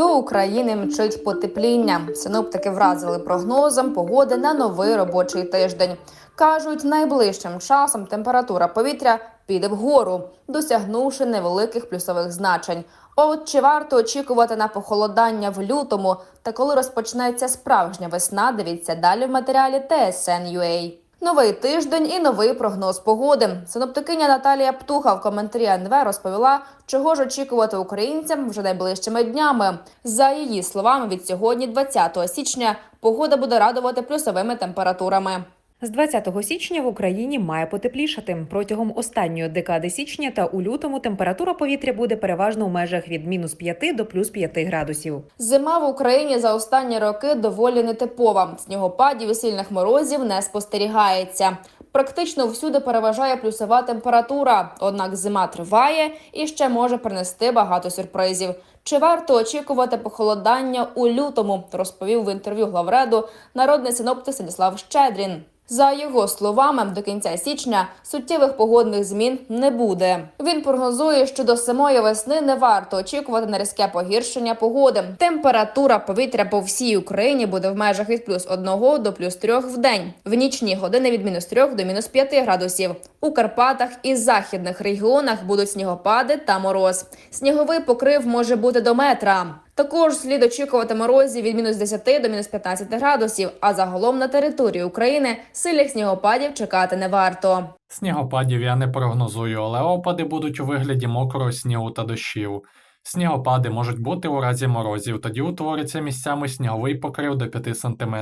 До України мчить потепління. Синоптики вразили прогнозом погоди на новий робочий тиждень. Кажуть, найближчим часом температура повітря піде вгору, досягнувши невеликих плюсових значень. От чи варто очікувати на похолодання в лютому та коли розпочнеться справжня весна? Дивіться далі в матеріалі TSN.ua. Новий тиждень і новий прогноз погоди. Синоптикиня Наталія Птуха в коментарі НВ розповіла, чого ж очікувати українцям вже найближчими днями. За її словами, від сьогодні, 20 січня, погода буде радувати плюсовими температурами. З 20 січня в Україні має потеплішати. Протягом останньої декади січня та у лютому температура повітря буде переважно у межах від мінус 5 до плюс 5 градусів. Зима в Україні за останні роки доволі нетипова. Снігопадів і сильних морозів не спостерігається. Практично всюди переважає плюсова температура. Однак зима триває і ще може принести багато сюрпризів. Чи варто очікувати похолодання у лютому? Розповів в інтерв'ю главреду народний синоптик Станіслав Щедрін. За його словами, до кінця січня суттєвих погодних змін не буде. Він прогнозує, що до самої весни не варто очікувати на різке погіршення погоди. Температура повітря по всій Україні буде в межах від плюс 1 до плюс 3 в день. В нічні години від мінус 3 до мінус 5 градусів. У Карпатах і західних регіонах будуть снігопади та мороз. Сніговий покрив може бути до метра. Також слід очікувати морозів від мінус 10 до мінус 15 градусів. А загалом на території України сильних снігопадів чекати не варто. Снігопадів я не прогнозую, але опади будуть у вигляді мокрого снігу та дощів. Снігопади можуть бути у разі морозів, тоді утвориться місцями сніговий покрив до 5 см.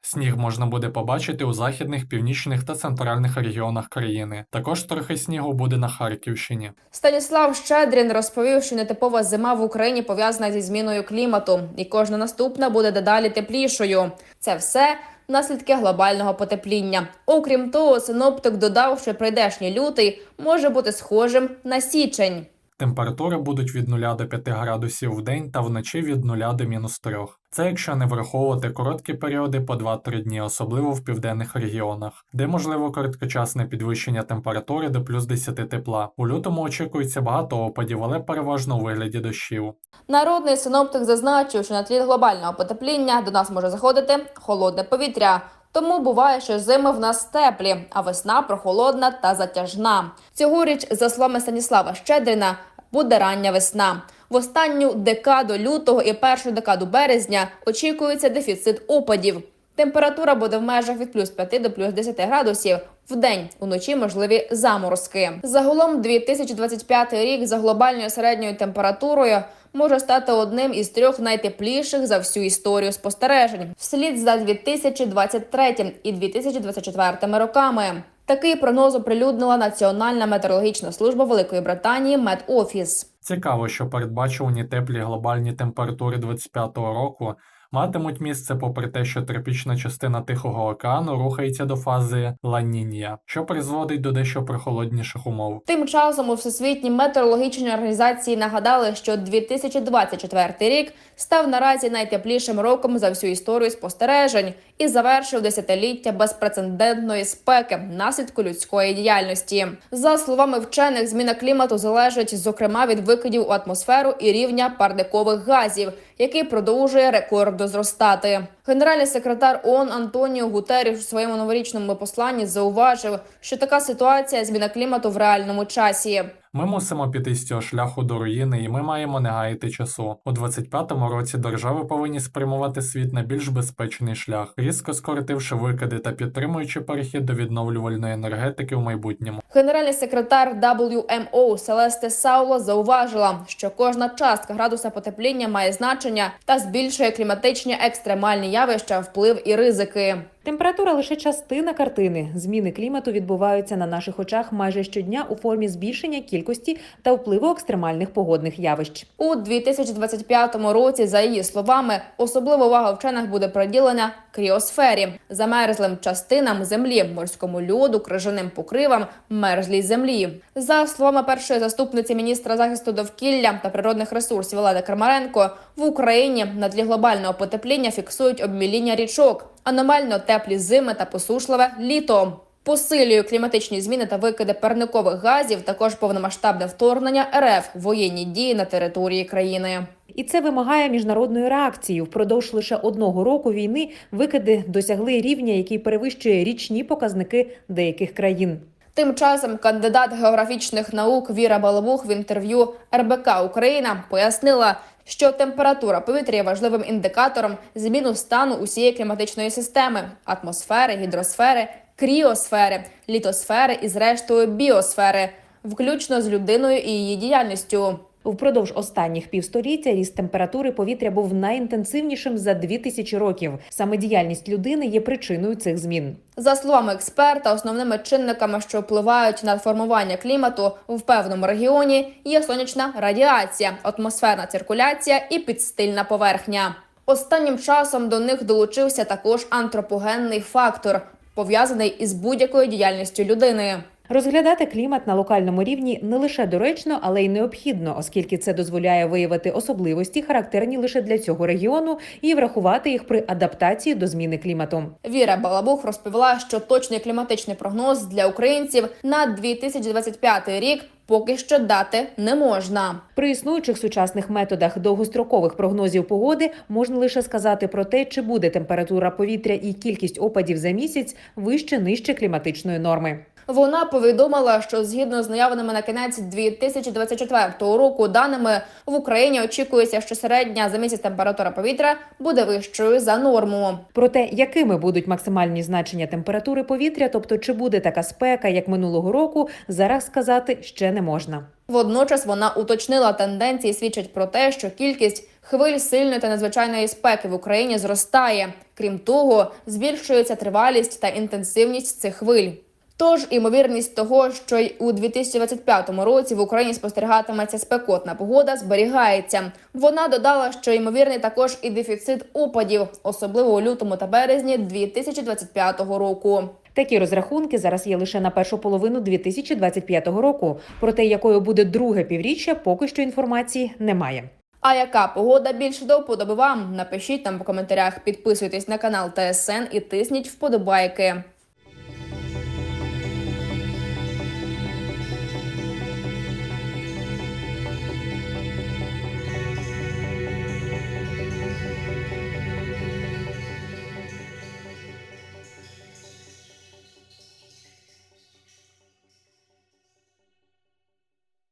Сніг можна буде побачити у західних, північних та центральних регіонах країни. Також трохи снігу буде на Харківщині. Станіслав Щедрін розповів, що нетипова зима в Україні пов'язана зі зміною клімату, і кожна наступна буде дедалі теплішою. Це все наслідки глобального потепління. Окрім того, синоптик додав, що прийдешній лютий може бути схожим на січень. Температури будуть від 0 до 5 градусів в день та вночі від 0 до мінус 3. Це якщо не враховувати короткі періоди по 2-3 дні, особливо в південних регіонах, де можливо короткочасне підвищення температури до плюс 10 тепла. У лютому очікується багато опадів, але переважно у вигляді дощів. Народний синоптик зазначив, що на тлі глобального потепління до нас може заходити холодне повітря. Тому буває, що зими в нас теплі, а весна прохолодна та затяжна. Цьогоріч, за словами Станіслава Щедрина, буде рання весна. В останню декаду лютого і першу декаду березня очікується дефіцит опадів. Температура буде в межах від плюс 5 до плюс 10 градусів. В день уночі можливі заморозки. Загалом 2025 рік за глобальною середньою температурою може стати одним із трьох найтепліших за всю історію спостережень, вслід за 2023 і 2024 роками. Такий прогноз оприлюднила Національна метеорологічна служба Великої Британії Медофіс. Цікаво, що передбачувані теплі глобальні температури 25-го року матимуть місце попри те, що тропічна частина Тихого океану рухається до фази Ла-Нінья, що призводить до дещо прохолодніших умов. Тим часом у всесвітній метеорологічній організації нагадали, що 2024 рік став наразі найтеплішим роком за всю історію спостережень і завершив десятиліття безпрецедентної спеки наслідку людської діяльності. За словами вчених, зміна клімату залежить зокрема від викидів у атмосферу і рівня парникових газів, який продовжує рекордно зростати. Генеральний секретар ООН Антоніо Гутеріш у своєму новорічному посланні зауважив, що така ситуація зміна клімату в реальному часі. Ми мусимо піти з цього шляху до руїни, і ми маємо не гаяти часу. У 25-му році держави повинні спрямувати світ на більш безпечний шлях, різко скоротивши викиди та підтримуючи перехід до відновлювальної енергетики в майбутньому. Генеральний секретар WMO Селесте Сауло зауважила, що кожна частка градуса потепління має значення та збільшує кліматичні екстремальні явища, вплив і ризики. Температура лише частина картини. Зміни клімату відбуваються на наших очах майже щодня у формі збільшення кількості та впливу екстремальних погодних явищ. У 2025 році, за її словами, особлива увага вчених буде приділена кріосфері, замерзлим частинам землі, морському льоду, крижаним покривам, мерзлій землі. За словами першої заступниці міністра захисту довкілля та природних ресурсів Олени Кармаренко, в Україні на тлі глобального потепління фіксують обміління річок, аномально теплі зими та посушливе літо. Посилює кліматичні зміни та викиди парникових газів, також повномасштабне вторгнення РФ, воєнні дії на території країни. І це вимагає міжнародної реакції. Впродовж лише одного року війни викиди досягли рівня, який перевищує річні показники деяких країн. Тим часом кандидат географічних наук Віра Балабух в інтерв'ю РБК Україна пояснила, що температура повітря є важливим індикатором зміну стану усієї кліматичної системи атмосфери, гідросфери, кріосфери, літосфери і, зрештою, біосфери, включно з людиною і її діяльністю. Впродовж останніх півстоліття ріст температури повітря був найінтенсивнішим за дві тисячі років. Саме діяльність людини є причиною цих змін. За словами експерта, основними чинниками, що впливають на формування клімату в певному регіоні, є сонячна радіація, атмосферна циркуляція і підстильна поверхня. Останнім часом до них долучився також антропогенний фактор, пов'язаний із будь-якою діяльністю людини. Розглядати клімат на локальному рівні не лише доречно, але й необхідно, оскільки це дозволяє виявити особливості, характерні лише для цього регіону, і врахувати їх при адаптації до зміни клімату. Віра Балабух розповіла, що точний кліматичний прогноз для українців на 2025 рік поки що дати не можна. При існуючих сучасних методах довгострокових прогнозів погоди можна лише сказати про те, чи буде температура повітря і кількість опадів за місяць вище нижче кліматичної норми. Вона повідомила, що згідно з наявними на кінець 2024 року даними в Україні очікується, що середня за місяць температура повітря буде вищою за норму. Про те, якими будуть максимальні значення температури повітря, тобто чи буде така спека, як минулого року, зараз сказати ще не можна. Водночас вона уточнила тенденції, свідчать про те, що кількість хвиль сильної та надзвичайної спеки в Україні зростає. Крім того, збільшується тривалість та інтенсивність цих хвиль. Тож імовірність того, що й у 2025 році в Україні спостерігатиметься спекотна погода, зберігається. Вона додала, що ймовірний також і дефіцит опадів, особливо у лютому та березні 2025 року. Такі розрахунки зараз є лише на першу половину 2025 року. Про те, якою буде друге півріччя, поки що інформації немає. А яка погода більше до вподоби вам? Напишіть нам в коментарях, підписуйтесь на канал ТСН і тисніть вподобайки.